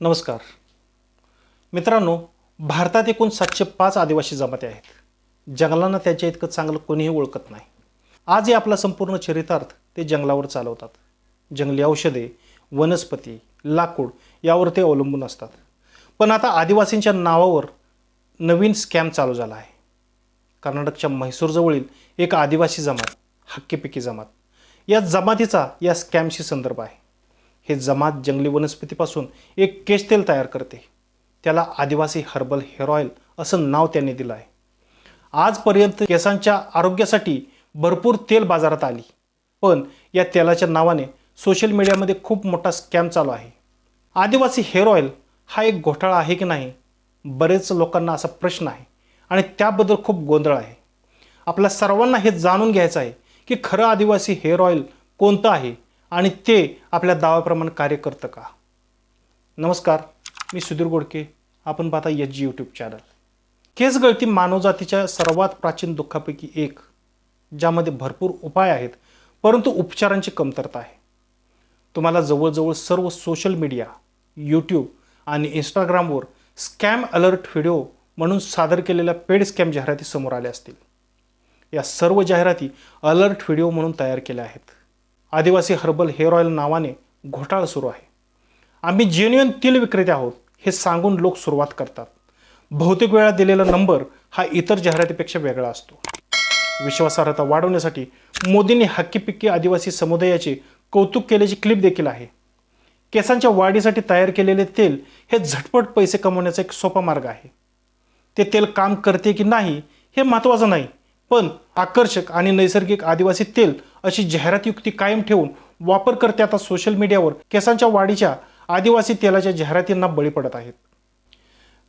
नमस्कार. मित्रांनो भारतात एकूण सातशे पाच आदिवासी जमाती आहेत. जंगलांना त्याच्या इतकं चांगलं कोणीही ओळखत नाही. आजही आपला संपूर्ण चरितार्थ ते जंगलावर चालवतात. जंगली औषधे वनस्पती लाकूड यावर ते अवलंबून असतात. पण आता आदिवासींच्या नावावर नवीन स्कॅम चालू झाला आहे. कर्नाटकच्या म्हैसूरजवळील एक आदिवासी जमात हक्कीपिक्की जमात. या जमातीचा या स्कॅमशी संदर्भ आहे. हे जमात जंगली वनस्पतीपासून एक केश तेल तयार करते. त्याला आदिवासी हर्बल हेअर ऑइल असं नाव त्यांनी दिलं आहे आजपर्यंत केसांच्या आरोग्यासाठी भरपूर तेल बाजारात आली. पण या तेलाच्या नावाने सोशल मीडियामध्ये खूप मोठा स्कॅम चालू आहे. आदिवासी हेअर ऑइल हा एक घोटाळा आहे की नाही? बरेच लोकांना असा प्रश्न आहे आणि त्याबद्दल खूप गोंधळ आहे. आपल्या सर्वांना हे जाणून घ्यायचं आहे की खरं आदिवासी हेअर ऑइल कोणतं आहे? आणि ते आपल्या दावाप्रमाणे कार्य करतं का? नमस्कार मी सुधीर गोडके. आपण पाहता एच जी यूट्यूब चॅनल केस गळती मानवजातीच्या सर्वात प्राचीन दुःखापैकी एक ज्यामध्ये भरपूर उपाय आहेत परंतु उपचारांची कमतरता आहे. तुम्हाला जवळजवळ सर्व सोशल मीडिया यूट्यूब आणि इंस्टाग्रामवर स्कॅम अलर्ट व्हिडिओ म्हणून सादर केलेल्या पेड स्कॅम जाहिराती समोर आल्या असतील. या सर्व जाहिराती अलर्ट व्हिडिओ म्हणून तयार केल्या आहेत. आदिवासी हर्बल हेअर ऑइल नावाने घोटाळा सुरू आहे. आम्ही जेन्युअन तेल विक्रेते आहोत हे सांगून लोक सुरुवात करतात. बहुतेक वेळा दिलेला नंबर हा इतर जाहिरातीपेक्षा वेगळा असतो. विश्वासार्हता वाढवण्यासाठी मोदींनी हक्कीपिक्की आदिवासी समुदायाचे कौतुक केल्याची क्लिप देखील आहे. केसांच्या वाढीसाठी तयार केलेले तेल हे झटपट पैसे कमवण्याचा एक सोपा मार्ग आहे. ते तेल काम करते की नाही हे महत्त्वाचं नाही. पण आकर्षक आणि नैसर्गिक आदिवासी तेल अशी जाहिरातयुक्ती कायम ठेवून वापरकर्ते आता सोशल मीडियावर केसांच्या वाढीच्या आदिवासी तेलाच्या जाहिरातींना बळी पडत आहेत.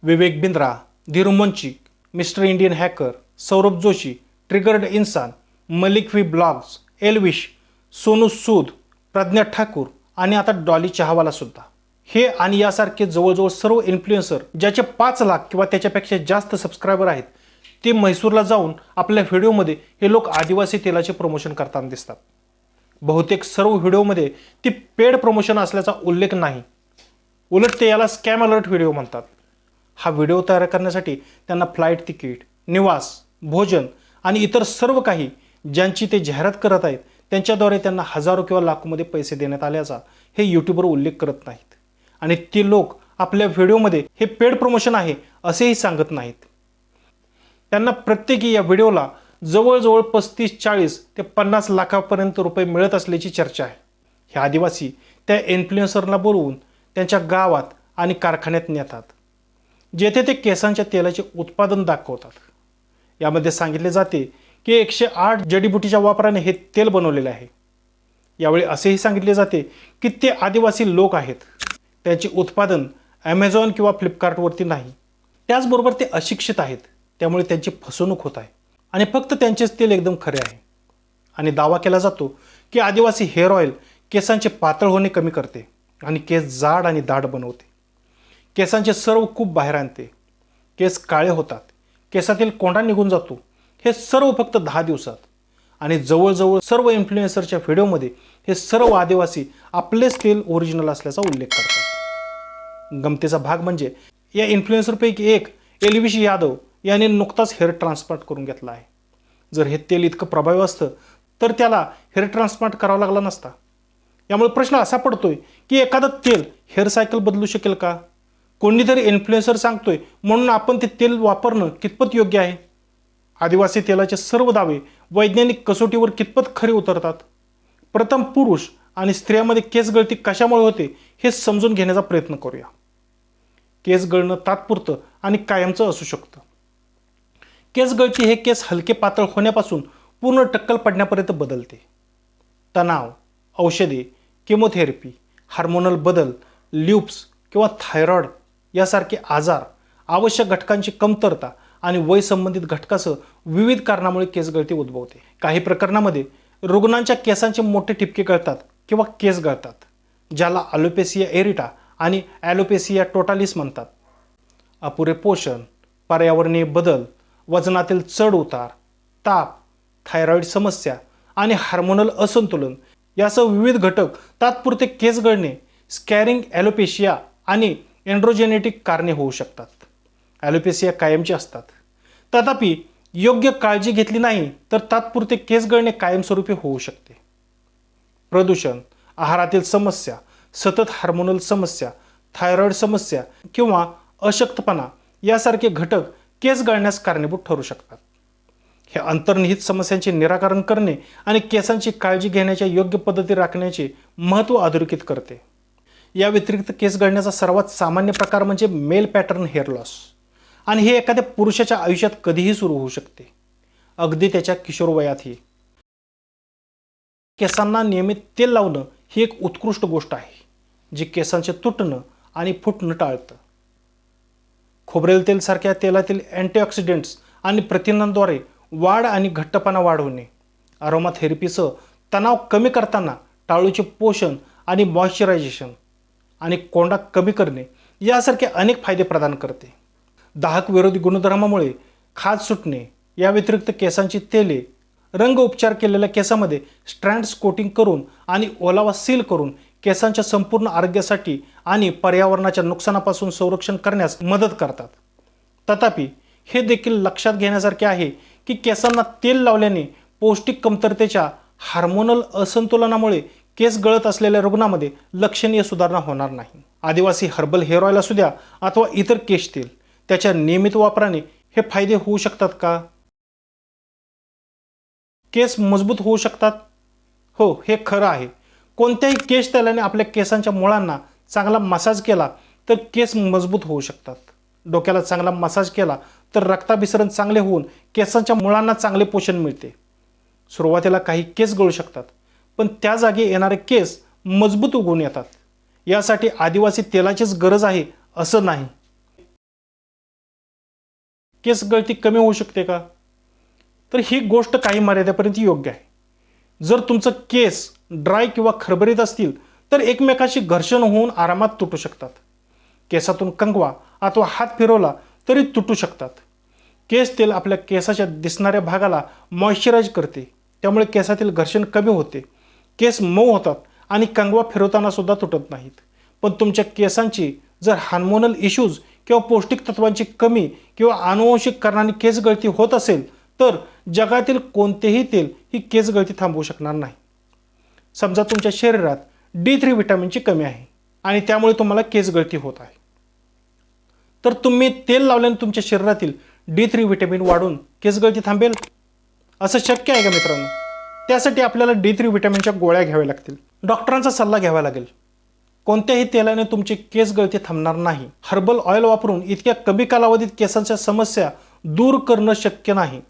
Vivek Bindra Dhirumonchik mister Indian hacker Saurabh Joshi triggered Insaan Malik vlogs Elvish Sonu Sood Pragya Thakur आणि आता डॉली चहावाला सुद्धा. हे आणि यासारखे जवळजवळ सर्व इन्फ्लुएन्सर ज्याचे पाच लाख किंवा त्याच्यापेक्षा जास्त सबस्क्रायबर आहेत ते म्हैसूरला जाऊन आपल्या व्हिडिओमध्ये हे लोक आदिवासी तेलाचे प्रमोशन करताना दिसतात. बहुतेक सर्व व्हिडिओमध्ये ती पेड प्रमोशन असल्याचा उल्लेख नाही. उलट ते याला स्कॅम अलर्ट व्हिडिओ म्हणतात. हा व्हिडिओ तयार करण्यासाठी त्यांना फ्लाईट तिकीट निवास भोजन आणि इतर सर्व काही ज्यांची ते जाहिरात करत आहेत त्यांच्याद्वारे त्यांना हजारो किंवा लाखोमध्ये पैसे देण्यात आल्याचा हे यूट्यूबवर उल्लेख करत नाहीत. आणि ते लोक आपल्या व्हिडिओमध्ये हे पेड प्रमोशन आहे असेही सांगत नाहीत. त्यांना प्रत्येकी या व्हिडिओला जवळजवळ पस्तीस चाळीस ते पन्नास लाखापर्यंत रुपये मिळत असल्याची चर्चा आहे. हे आदिवासी त्या इन्फ्लुएन्सरला बोलवून त्यांच्या गावात आणि कारखान्यात नेतात जेथे ते केसांच्या तेलाचे उत्पादन दाखवतात. यामध्ये सांगितले जाते की एकशे आठ जडीबुटीच्या वापराने हे तेल बनवलेले आहे. यावेळी असेही सांगितले जाते की ते आदिवासी लोक आहेत. त्यांचे उत्पादन ॲमेझॉन किंवा फ्लिपकार्टवरती नाही. त्याचबरोबर ते अशिक्षित आहेत. त्यामुळे त्यांची फसवणूक होत आहे. आणि फक्त त्यांचेच तेल एकदम खरे आहे. आणि दावा केला जातो की आदिवासी हेअर ऑइल केसांचे पातळ होणे कमी करते आणि केस जाड आणि दाट बनवते. केसांचे सर्व खूप बाहेर आणते. केस काळे होतात. केसातील कोंडा निघून जातो. हे सर्व फक्त दहा दिवसात. आणि जवळजवळ सर्व इन्फ्लुएन्सरच्या व्हिडिओमध्ये हे सर्व आदिवासी आपलेच तेल ओरिजिनल असल्याचा उल्लेख करतात. गमतीचा भाग म्हणजे या इन्फ्लुएन्सरपैकी एक एलविश यादव याने नुकताच हेअर ट्रान्सप्लांट करून घेतला आहे. जर हे तेल इतकं प्रभावी असतं तर त्याला हेअर ट्रान्सप्लांट करावा लागला नसता. यामुळे प्रश्न असा पडतोय की एखादं तेल हेअर सायकल बदलू शकेल का? कोणीतरी इन्फ्लुएन्सर सांगतोय म्हणून आपण ते तेल वापरणं कितपत योग्य आहे? आदिवासी तेलाचे सर्व दावे वैज्ञानिक कसोटीवर कितपत खरे उतरतात? प्रथम पुरुष आणि स्त्रियांमध्ये केस गळती कशामुळे होते हे समजून घेण्याचा प्रयत्न करूया. केस गळणं तात्पुरतं आणि कायमचं असू शकतं. केस गळती हे केस हलके पातळ होण्यापासून पूर्ण टक्कल पडण्यापर्यंत बदलते. तणाव औषधे केमोथेरपी हार्मोनल बदल ल्यूप्स किंवा थायरॉइड यासारखे आजार आवश्यक घटकांची कमतरता आणि वय संबंधित घटकासह विविध कारणामुळे केस गळती उद्भवते. काही प्रकरणामध्ये रुग्णांच्या केसांचे मोठे ठिपके गळतात किंवा केस गळतात ज्याला अलोपेसिया एरिटा आणि ॲलोपेसिया टोटालिस म्हणतात. अपुरे पोषण पर्यावरणीय बदल वजनातील चढ उतार ताप थायरॉईड समस्या आणि हार्मोनल असंतुलन यासह विविध घटक तात्पुरते केस गळणे स्कॅरिंग ॲलोपेशिया आणि एन्ड्रोजेनेटिक कारणे होऊ शकतात. ॲलोपेशिया कायमची असतात. तथापि योग्य काळजी घेतली नाही तर तात्पुरते केस गळणे कायमस्वरूपी होऊ शकते. प्रदूषण आहारातील समस्या सतत हार्मोनल समस्या थायरॉईड समस्या किंवा अशक्तपणा यासारखे घटक केस गळण्यास कारणीभूत ठरू शकतात. हे अंतर्निहित समस्यांचे निराकरण करणे आणि केसांची काळजी घेण्याच्या योग्य पद्धती राखण्याचे महत्त्व अधोरेखित करते. या व्यतिरिक्त केस गळण्याचा सर्वात सामान्य प्रकार म्हणजे मेल पॅटर्न हेअर लॉस. आणि हे एखाद्या पुरुषाच्या आयुष्यात कधीही सुरू होऊ शकते. अगदी त्याच्या किशोर वयातही. केसांना नियमित तेल लावणं ही एक उत्कृष्ट गोष्ट आहे जी केसांचे तुटणं आणि फुटणं टाळतं. खोबरेल तेलसारख्या तेलातील अँटीऑक्सिडेंट्स आणि प्रथिनांद्वारे वाढ आणि घट्टपणा वाढवणे. अरोमा थेरपीसह तणाव कमी करताना टाळूचे पोषण आणि मॉइश्चरायझेशन आणि कोंडा कमी करणे यासारखे अनेक फायदे प्रदान करते. दाहक विरोधी गुणधर्मामुळे खाज सुटणे या व्यतिरिक्त केसांची तेले रंग उपचार केलेल्या केसामध्ये स्ट्रँड्स कोटिंग करून आणि ओलावा सील करून केसांच्या संपूर्ण आरोग्यासाठी आणि पर्यावरणाच्या नुकसानापासून संरक्षण करण्यास मदत करतात. तथापि हे देखील लक्षात घेण्यासारखे आहे की केसांना तेल लावल्याने पौष्टिक कमतरतेच्या हार्मोनल असंतुलनामुळे केस गळत असलेल्या रुग्णामध्ये लक्षणीय सुधारणा होणार नाही. आदिवासी हर्बल हेअर ऑइल असू द्या अथवा इतर केश तेल त्याच्या नियमित वापराने हे फायदे होऊ शकतात का? केस मजबूत होऊ शकतात? हो हे खरं आहे. कोणत्याही केश तेलाने आपल्या केसांच्या मुळांना चांगला मसाज केला तर केस मजबूत होऊ शकतात. डोक्याला चांगला मसाज केला तर रक्ताभिसरण चांगले होऊन केसांच्या मुळांना चांगले पोषण मिळते. सुरुवातीला काही केस गळू शकतात पण त्या जागी येणारे केस मजबूत उगवून येतात. यासाठी आदिवासी तेलाचीच गरज आहे असं नाही. केस गळती कमी होऊ शकते का? तर ही गोष्ट काही मर्यादेपर्यंत योग्य आहे. जर तुमचं केस ड्राय किंवा खरबरीत असतील तर एकमेकाशी घर्षण होऊन आरामात तुटू शकतात. केसातून कंगवा अथवा हात फिरवला तरी तुटू शकतात. केस तेल आपल्या केसाच्या दिसणाऱ्या भागाला मॉइश्चराईज करते. त्यामुळे केसातील घर्षण कमी होते. केस मऊ होतात आणि कंगवा फिरवताना सुद्धा तुटत नाहीत. पण तुमच्या केसांची जर हार्मोनल इश्यूज किंवा पौष्टिक तत्वांची कमी किंवा अनुवंशिक कारणाने केस गळती होत असेल तर जगातील कोणतेही तेल ही केस गळती थांबवू शकणार नाही. समजा तुमच्या शरीरात डी थ्री व्हिटॅमिनची कमी आहे आणि त्यामुळे तुम्हाला केस गळती होत आहे. तर तुम्ही तेल लावल्याने तुमच्या शरीरातील डी थ्री व्हिटॅमिन वाढून केस गळती थांबेल? असं शक्य आहे का मित्रांनो? त्यासाठी आपल्याला डी थ्री व्हिटॅमिनच्या गोळ्या घ्याव्या लागतील. डॉक्टरांचा सल्ला घ्यावा लागेल. कोणत्याही तेलाने तुमची केस गळती थांबणार नाही. हर्बल ऑइल वापरून इतक्या कमी कालावधीत केसांच्या समस्या दूर करणं शक्य नाही.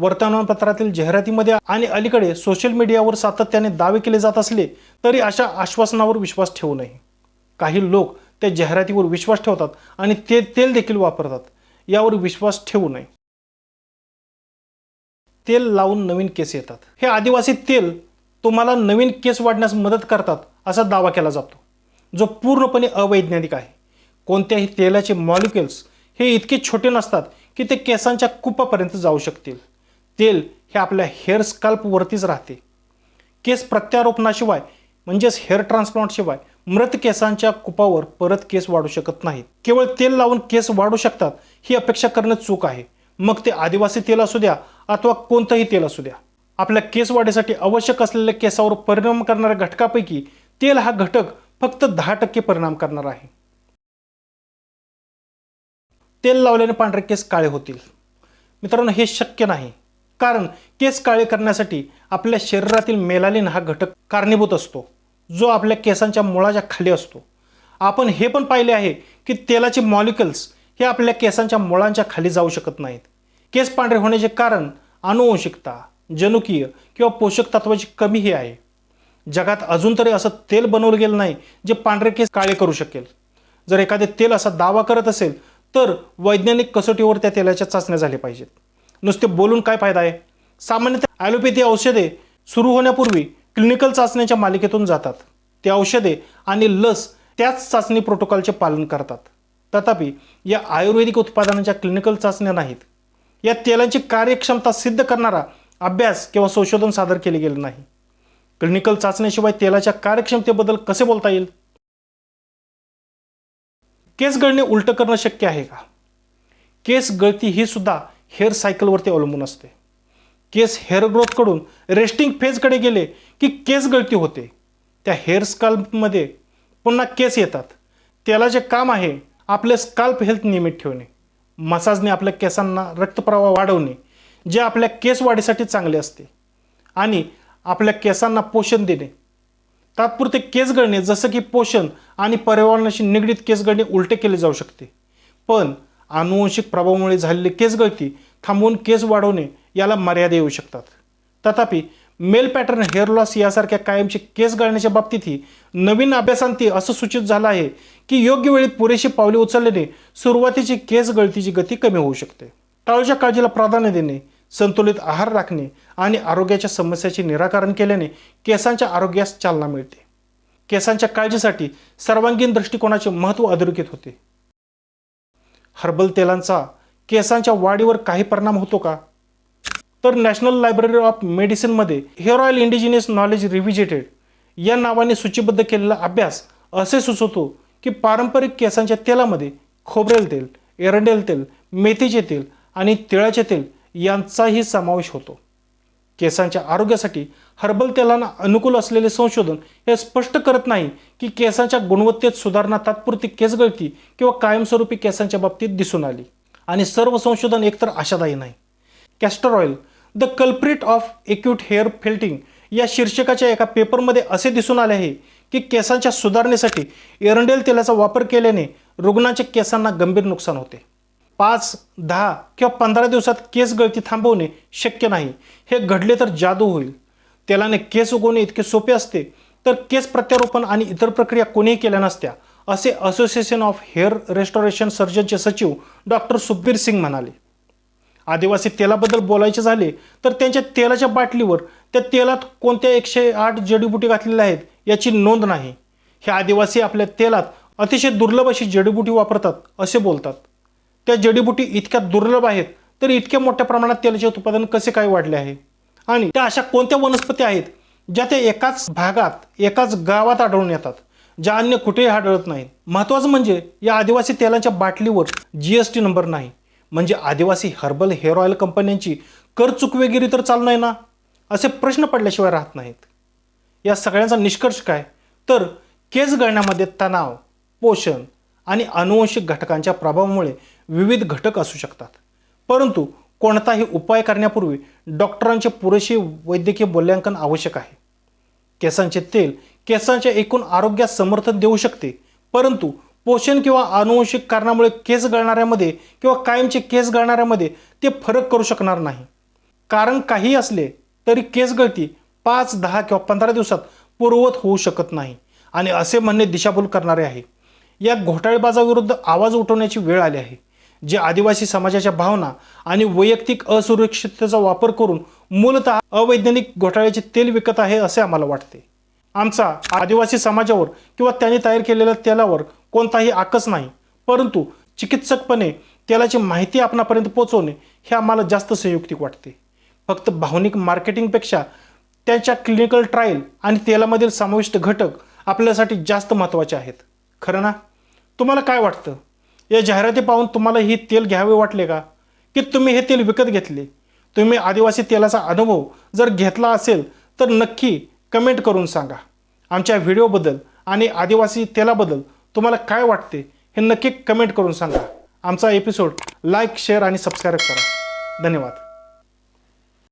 वर्तमानपत्रातील जाहिरातीमध्ये आणि अलीकडे सोशल मीडियावर सातत्याने दावे केले जात असले तरी अशा आश्वासनावर विश्वास ठेवू नये. काही लोक त्या जाहिरातीवर विश्वास ठेवतात आणि ते तेल देखील वापरतात. यावर विश्वास ठेवू नये. तेल लावून नवीन केस येतात. हे आदिवासी तेल तुम्हाला नवीन केस वाढण्यास मदत करतात असा दावा केला जातो. जो पूर्णपणे अवैज्ञानिक आहे. कोणत्याही तेलाचे मॉलिक्युल्स हे इतके छोटे नसतात की ते केसांच्या कुपापर्यंत जाऊ शकतील. तेल हे आपल्या हेअर स्काल्पवरतीच राहते. केस प्रत्यारोपणाशिवाय म्हणजेच हेअर ट्रान्सप्लांटशिवाय मृत केसांच्या कुपावर परत केस वाढू शकत नाहीत. केवळ तेल लावून केस वाढू शकतात ही अपेक्षा करणं चूक आहे. मग ते आदिवासी तेल असू द्या अथवा कोणतंही तेल असू द्या. आपल्या केस वाढीसाठी आवश्यक असलेल्या केसावर परिणाम करणाऱ्या घटकापैकी तेल हा घटक फक्त दहा टक्के परिणाम करणार आहे. तेल लावल्याने पांढरे केस काळे होतील. मित्रांनो हे शक्य नाही. कारण केस काळे करण्यासाठी आपल्या शरीरातील मेलालिन हा घटक कारणीभूत असतो. जो आपल्या केसांच्या मुळाच्या खाली असतो. आपण हे पण पाहिले आहे की तेलाचे मॉलिक्युल्स हे आपल्या केसांच्या मुळांच्या खाली जाऊ शकत नाहीत. केस पांढरे होण्याचे कारण अनुवंशिकता जनुकीय किंवा पोषक तत्वाची कमी ही आहे. जगात अजून तरी असं तेल बनवलं गेलं नाही जे पांढरे केस काळे करू शकेल. जर एखादे तेल असा दावा करत असेल तर वैज्ञानिक कसोटीवर त्या तेलाच्या चाचण्या झाल्या पाहिजेत. नुसते बोलून काय फायदा आहे? सामान्यतः ॲलोपॅथी औषधे सुरू होण्यापूर्वी क्लिनिकल चाचण्याच्या मालिकेतून जातात. ते औषधे आणि लस त्याच चाचणी प्रोटोकॉलचे पालन करतात. तथापि या आयुर्वेदिक उत्पादनांच्या क्लिनिकल चाचण्या नाहीत. या तेलांची कार्यक्षमता सिद्ध करणारा अभ्यास किंवा संशोधन सादर केले गेले नाही. क्लिनिकल चाचण्याशिवाय तेलाच्या कार्यक्षमतेबद्दल कसे बोलता येईल? केस गळणे उलटं करणं शक्य आहे का? केस गळती ही सुद्धा हेअर सायकलवरती अवलंबून असते. केस हेअर ग्रोथकडून रेस्टिंग फेजकडे गेले की केस गळती होते. त्या हेअर स्काल्पमध्ये पुन्हा केस येतात. त्याला जे काम आहे आपले स्काल्प हेल्थ नियमित ठेवणे. मसाजने आपल्या केसांना रक्तप्रवाह वाढवणे जे आपल्या केस वाढीसाठी चांगले असते. आणि आपल्या केसांना पोषण देणे. तात्पुरते केस गळणे जसं की पोषण आणि पर्यावरणाशी निगडीत केस गळणे उलटे केले जाऊ शकते. पण अनुवंशिक प्रभावामुळे झालेली केस गळती थांबवून केस वाढवणे याला मर्यादा येऊ शकतात. तथापि मेल पॅटर्न हेअर लॉस यासारख्या कायमचे केस गळण्याच्या बाबतीतही नवीन अभ्यासांती असं सूचित झालं आहे की योग्य वेळी पुरेशी पावले उचलल्याने सुरुवातीची केस गळतीची गती कमी होऊ शकते. टाळूच्या काळजीला प्राधान्य देणे संतुलित आहार राखणे आणि आरोग्याच्या समस्याचे निराकरण केल्याने केसांच्या आरोग्यास चालना मिळते. केसांच्या काळजीसाठी सर्वांगीण दृष्टिकोनाचे महत्त्व अधोरेखित होते. हर्बल तेलांचा केसांच्या वाढीवर काही परिणाम होतो का? तर national library of मेडिसिनमध्ये hair oil indigenous knowledge revisited या नावाने सूचीबद्ध केलेला अभ्यास असे सुचवतो की पारंपरिक केसांच्या तेलामध्ये खोबरेल तेल एरंडेल तेल मेथीचे तेल आणि तिळाचे तेल यांचाही समावेश होतो. केसांच्या आरोग्यासाठी हर्बल तेलांना अनुकूल असलेले संशोधन हे स्पष्ट करत नाही की केसांच्या गुणवत्तेत सुधारणा तात्पुरती केस गळती किंवा कायमस्वरूपी केसांच्या बाबतीत दिसून आली. आणि सर्व संशोधन एकतर आशादायी नाही. Castor oil the culprit of acute hair felting या शीर्षकाच्या एका पेपरमध्ये असे दिसून आले आहे की केसांच्या सुधारणेसाठी एरंडेल तेलाचा वापर केल्याने रुग्णाच्या केसांना गंभीर नुकसान होते. पाच दहा किंवा पंधरा दिवसात केस गळती थांबवणे शक्य नाही. हे घडले तर जादू होईल. तेलाने केस उगवणे इतके सोपे असते. तर केस प्रत्यारोपण आणि इतर प्रक्रिया कोणीही केल्या नसत्या असे असोसिएशन ऑफ हेअर रेस्टॉरेशन सर्जनचे सचिव डॉक्टर सुखबीर सिंग म्हणाले. आदिवासी तेलाबद्दल बोलायचे झाले तर त्यांच्या तेलाच्या बाटलीवर त्या तेलात कोणत्या एकशे आठ जडीबुटी घातलेल्या आहेत याची नोंद नाही. हे आदिवासी आपल्या तेलात अतिशय दुर्लभ अशी जडीबुटी वापरतात असे बोलतात. त्या जडीबुटी इतक्या दुर्लभ आहेत तर इतक्या मोठ्या प्रमाणात तेलाचे उत्पादन कसे काय वाढले आहे? आणि त्या अशा कोणत्या वनस्पती आहेत ज्या त्या एकाच भागात एकाच गावात आढळून येतात ज्या अन्य कुठेही आढळत नाहीत? महत्त्वाचं म्हणजे या आदिवासी तेलांच्या बाटलीवर जी एस टी नंबर नाही. म्हणजे आदिवासी हर्बल हेअर ऑइल कंपन्यांची कर चुकवेगिरी तर चालू नाही ना? असे प्रश्न पडल्याशिवाय राहत नाहीत. या सगळ्यांचा निष्कर्ष काय? तर केस गळण्यामध्ये तणाव पोषण आणि अनुवंशिक घटकांच्या प्रभावामुळे विविध घटक असू शकतात. परंतु कोणताही उपाय करण्यापूर्वी डॉक्टरांचे पुरेसे वैद्यकीय मूल्यांकन आवश्यक आहे. केसांचे तेल केसांच्या एकूण आरोग्यास समर्थन देऊ शकते परंतु पोषण किंवा अनुवंशिक कारणामुळे केस गळणाऱ्यामध्ये किंवा कायमचे केस गळणाऱ्यामध्ये ते फरक करू शकणार नाही. कारण काही असले तरी केस गळती पाच दहा किंवा पंधरा दिवसात पूर्ववत होऊ शकत नाही आणि असे म्हणणे दिशाभूल करणारे आहे. या घोटाळेबाजाविरुद्ध आवाज उठवण्याची वेळ आली आहे. जे आदिवासी समाजाच्या भावना आणि वैयक्तिक असुरक्षिततेचा वापर करून मूलतः अवैज्ञानिक घोटाळ्याचे तेल विकत आहे असे आम्हाला वाटते. आमचा आदिवासी समाजावर किंवा त्यांनी तयार केलेल्या तेलावर कोणताही आकस नाही परंतु चिकित्सकपणे तेलाची माहिती आपणापर्यंत पोहोचवणे हे आम्हाला जास्त संयुक्तिक वाटते. फक्त भावनिक मार्केटिंगपेक्षा त्यांच्या क्लिनिकल ट्रायल आणि तेलामधील समाविष्ट घटक आपल्यासाठी जास्त महत्त्वाचे आहेत. खरं ना? तुम्हाला काय वाटतं? या जाहिराती पाहून तुम्हाला ही तेल घ्यावे वाटले का? की तुम्ही हे तेल विकत घेतले? तुम्ही आदिवासी तेलाचा अनुभव जर घेतला असेल तर नक्की कमेंट करून सांगा. आमच्या व्हिडिओबद्दल आणि आदिवासी तेलाबद्दल तुम्हाला काय वाटते हे नक्की कमेंट करून सांगा. आमचा एपिसोड लाईक शेअर आणि सबस्क्राईब करा. धन्यवाद.